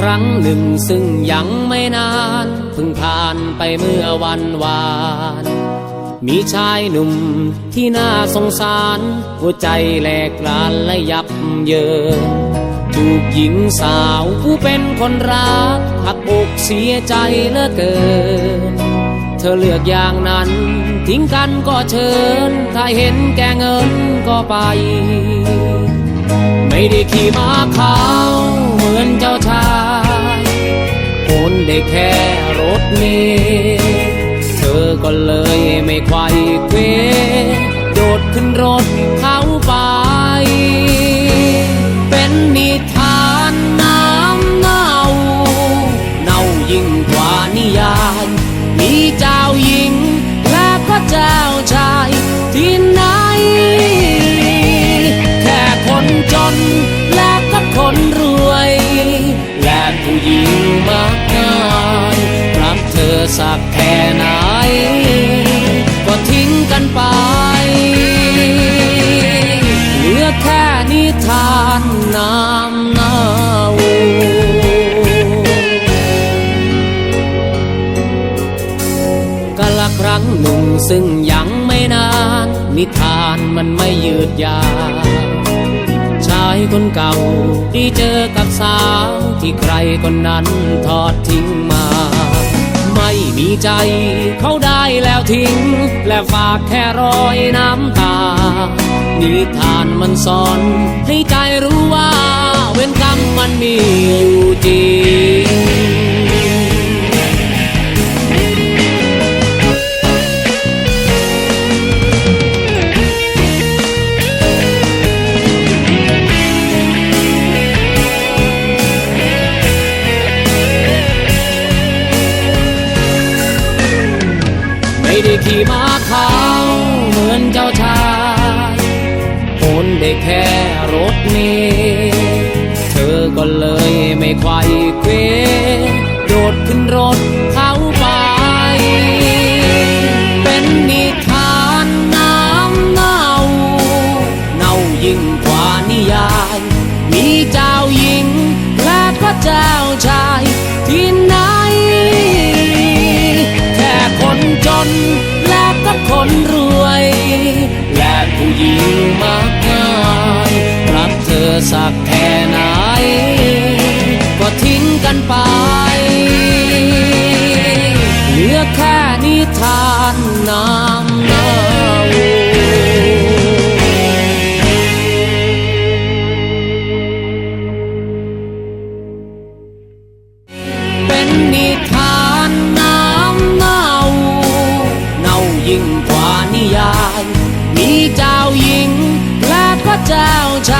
ครั้งหนึ่งซึ่งยังไม่นานเพิ่งผ่านไปเมื่อวันวาน มีชายหนุ่มที่น่าสงสาร หัวใจแหลกลานและยับเยินถูกหญิงสาวผู้เป็นคนรักหักอกเสียใจเหลือเกิน เธอเลือกอย่างนั้น ทิ้งกันก็เชิญ ถ้าเห็นแกเงินก็ไป ไม่ได้ขี่ม้าขาวเหมือนจ้าชายโอน ได้แค่รถเมล์เธอก็เลยไม่ไขว้เควโดดขึ้นรถเขาไป เป็นนิทานน้ำเน่าเน่ายิ่งกว่านิยาย มีเจ้าหญิงและก็เจ้าชายที่ไหน แค่คนจนและก็คนรวย และผู้หญิงมากายรักเธอสักแค่ไหน ก็ทิ้งกันไป เหลือแค่นิทานน้ำเน่ากาละครั้งหนึ่งซึ่งยังไม่นาน นิทานมันไม่ยืดยาวายคนเก่า ที่เจอกับสาวที่ใครคนนั้นทอดทิ้งมา ไม่มีใจเขาได้แล้วทิ้ง และฝากแค่รอยน้ำตา นิทานมันสอน ให้ใจรู้ว่า เว้นกรรมมันมีอยู่จริง ขี่ม้าขาวเหมือนเจ้าชายโอนได้แค่รถเมล์เธอก็เลยไม่ไขว้เควโดดขึ้นรถเขาไป เป็นนิทานน้ำเน่า เน่ายิ่งกว่านิยาย มีเจ้าหญิงและก็เจ้าชายที่น คนรวย และผู้หญิงมากมายรักเธอสักแค่ไหน ก็ทิ้งกันไป เหลือแค่นิทานน้ำนา ยาย มีเจ้าหญิงและก็เจ้าชาย